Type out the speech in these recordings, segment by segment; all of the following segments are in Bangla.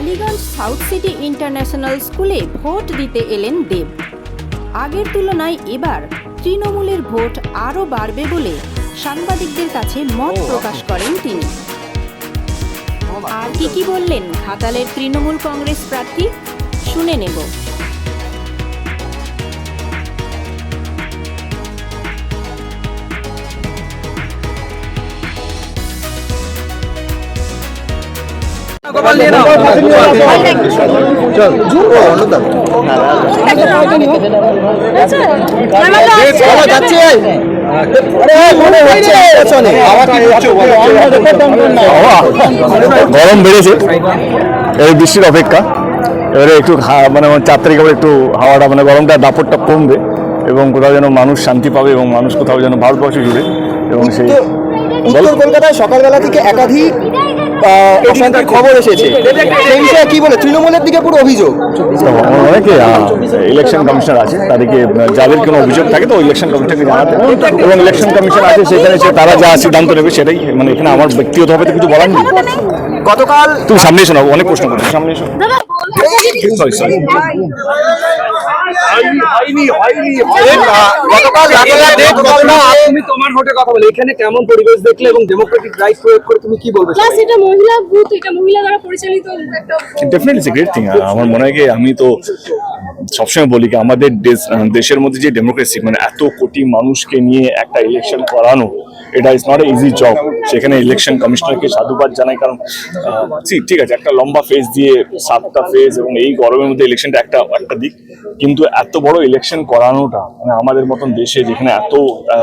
টালিগঞ্জ সাউথ সিটি ইন্টারন্যাশনাল স্কুলে ভোট দিতে এলেন দেব। আগের তুলনায় এবার তৃণমূলের ভোট আরও বাড়বে বলে সাংবাদিকদের কাছে মত প্রকাশ করেন তিনি। আর কি কি বললেন ঘাটালের তৃণমূল কংগ্রেস প্রার্থী? শুনে নেব। গরম বেড়েছে। এই বৃষ্টির অপেক্ষা। এবারে একটু হা- মানে চার তারিখ আবার একটু হাওয়াটা মানে গরমটা দাপটটা কমবে এবং কোথাও যেন মানুষ শান্তি পাবে এবং মানুষ কোথাও যেন ভারতবর্ষ জুড়ে এবং সেই উত্তর কলকাতায় সকালবেলা থেকে একাধিক অশান্তির খবর এসেছে। সেই বিষয়ে কি বলে? তৃণমূলের দিকে পুরো অভিযোগ। অনেকে ইলেকশন কমিশনার আছে তাদেরকে যাদের কোনো অভিযোগ থাকে তো ইলেকশন কমিশনকে জানাতে এবং ইলেকশন কমিশন আছে সেখানে তারা যা সিদ্ধান্ত নেবে সেটাই মানে এখানে আমার ব্যক্তিগতভাবে তো কিছু বলার নেই। গতকাল তুমি সামনে শোনাবো না অনেক প্রশ্ন করছ। সামনে এসো সরি তুমি তোমার হোটে কথা বলে। এখানে কেমন পরিবেশ দেখলে এবং ডেমোক্রেটিক রাইট প্রয়োগ করে তুমি কি বলবে প্লাস এটা মহিলা বুথ এটা মহিলা দ্বারা পরিচালিত একটা ডেফিনেটলি ইটস গ্রেট থিং আমার মনে হয় আমি তো সবসময় বলি কি, আমাদের দেশ- দেশের মধ্যে যে ডেমোক্রেসি মানে এত কোটি মানুষকে নিয়ে একটা ইলেকশন করানো, এটা is not a easy job সেখানে ইলেকশন কমিশনারকে সাধুবাদ জানাই, কারণ ঠিক- ঠিক আছে, একটা লম্বা ফেজ দিয়ে সাতটা ফেজ এবং এই গরমের মধ্যে ইলেকশনটা একটা একটা দিক। কিন্তু এত বড় ইলেকশন করানোটা মানে আমাদের মতন দেশে যেখানে এত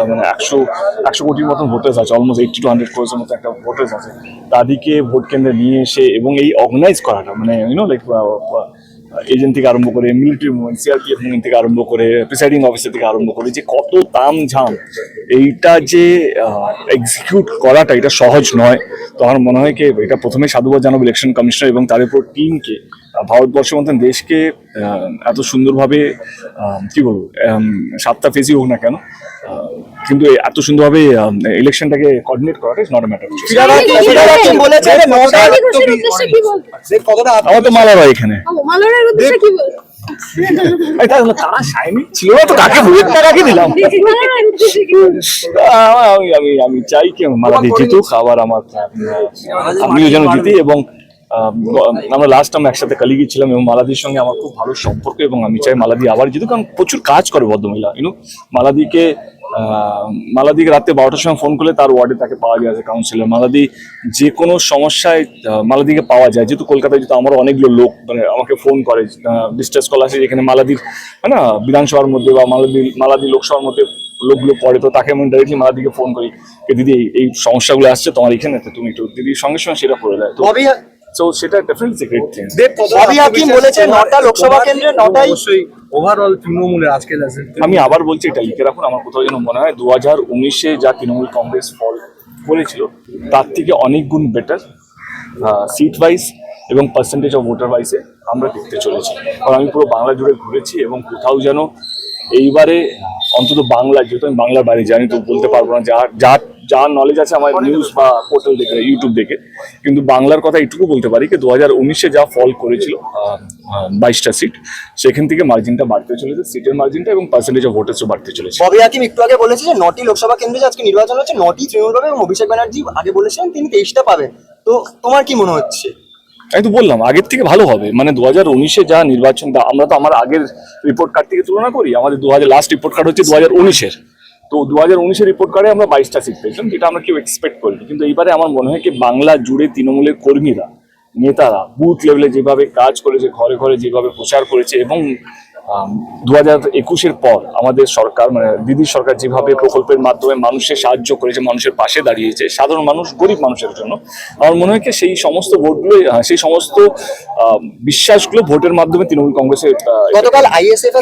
মানে একশো একশো কোটির মতন ভোটার্স আছে অলমোস্ট এইটি টু হান্ড্রেড ক্রোজের মতো একটা ভোটার্স আছে, তাদেরকে ভোট কেন্দ্রে নিয়ে এসে এবং এই অর্গানাইজ করাটা মানে ইউনো লাইক এজেন্ট থেকে আরম্ভ করে মিলিটারি মুভমেন্ট সিআরপিএফ মুভমেন্ট থেকে আরম্ভ করে প্রিসাইডিং অফিসার থেকে আরম্ভ করে যে কত তাম ঝাম এইটা যে এক্সিকিউট করাটা এটা সহজ নয়। তো আমার মনে হয় কি, এটা প্রথমে সাধুবাদ জানাব ইলেকশন কমিশনার এবং তার উপর টিমকে ভারতবর্ষের মতন দেশকে এত সুন্দরভাবে কি বলব সাতটা ফেজই হোক না কেন কিন্তু এত সুন্দরভাবে ইলেকশনটাকে কোঅর্ডিনেট করাটা ইজ নট এ ম্যাটার আমার তো মালা রয় এখানে। তারা শাইনি ছিল তো কাকে দিলাম? আমি আমি আমি চাই কি মালাদি জিতুক আবার আমার আমিও যেন জিতি এবং আমরা লাস্ট টাইম একসাথে কালিগি ছিলাম এবং মালাদির সঙ্গে আমার খুব ভালো সম্পর্ক এবং আমি চাই মালাদি আবার যেহেতু কারণ প্রচুর কাজ করে ভদ্রমহিলা ইউনো মালাদিকে মালাদিকে রাতে বারোটার সময় ফোন করলে তার ওয়ার্ডে তাকে পাওয়া যায় কাউন্সিলর মালাদি যে কোনো সমস্যায় মালাদিকে পাওয়া যায়। যেহেতু কলকাতায় যেহেতু আমার অনেকগুলো লোক মানে আমাকে ফোন করে ডিস্ট্রেস কল আসে যেখানে মালাদির হ্যাঁ না? বিধানসভার মধ্যে বা মালাদি মালাদি লোকসভার মধ্যে লোকগুলো পড়ে, তো তাকে আমি ডাইরেক্টলি মালাদিকে ফোন করি দিদি, এই সমস্যাগুলো আসছে, তোমার এখানে তুমি একটু দিদির সঙ্গে সঙ্গে সেটা করে দেয় তো তো সেটা definitely great thing Bobby Hakim বলেছে নটা লোকসভা কেন্দ্রে নটাই? অবশ্যই ওভারঅল তৃণমূলের আজকে আমি আবার বলছি এটা লিখে রাখুন আমার কোথাও যেন মনে হয় দু হাজার উনিশে যা তৃণমূল কংগ্রেস ফল করেছিল তার থেকে অনেক গুণ বেটার সিট ওয়াইজ এবং পার্সেন্টেজ অফ ভোটার ওয়াইজে আমরা দেখতে চলেছি। কারণ আমি পুরো বাংলা জুড়ে ঘুরেছি এবং কোথাও যেন এইবারে অন্তত বাংলা যেহেতু আমি বাংলার বাইরে জানি তো বলতে পারব না যা যা যা নলেজ আছে আমার নিউজ বা পোর্টাল দেখে ইউটিউব দেখে। কিন্তু বাংলার কথা এটুকু বলতে পারি যে দু হাজার উনিশে যা ফল করেছিল বাইশটা সিট সেখান থেকে মার্জিনটা বাড়তে চলেছে। সিটের মার্জিনটা এবং পার্সেন্টেজ অফ ভোটার্সও বাড়তে চলেছে। ববি হাকিম একটু আগে বলেছে যে নটি লোকসভা কেন্দ্রে আজকে নির্বাচন হচ্ছে নটি তৃণমূল পাবে এবং অভিষেক ব্যানার্জি আগে বলেছিলেন তিনি তেইশটা পাবেন তো তোমার কি মনে হচ্ছে? আমি তো বললাম আগের থেকে ভালো হবে। মানে দু হাজার উনিশে যা নির্বাচন আমরা তো আমার আগের রিপোর্ট কার্ড থেকে তুলনা করি আমাদের দু হাজার লাস্ট রিপোর্ট কার্ড হচ্ছে দু হাজার উনিশের। তো দু হাজার উনিশের রিপোর্ট কার্ডে আমরা বাইশটা সিট পেয়েছিলাম, যেটা আমরা কেউ এক্সপেক্ট করিনি। কিন্তু এইবারে আমার মনে হয় কি, বাংলা জুড়ে তৃণমূলের কর্মীরা, নেতারা বুথ লেভেলে যেভাবে কাজ করেছে, ঘরে ঘরে যেভাবে প্রচার করেছে এবং দু হাজার একুশের পর আমাদের সরকার মানে দিদির সরকার যেভাবে প্রকল্পের মাধ্যমে মানুষের সাহায্য করেছে মানুষের পাশে দাঁড়িয়েছে সাধারণ মানুষ গরিব মানুষের জন্য আমার মনে হয় সেই সমস্ত ভোটগুলো সেই সমস্ত আহ, বিশ্বাসগুলো ভোটের মাধ্যমে তৃণমূল কংগ্রেসের গতকাল আইএসএফ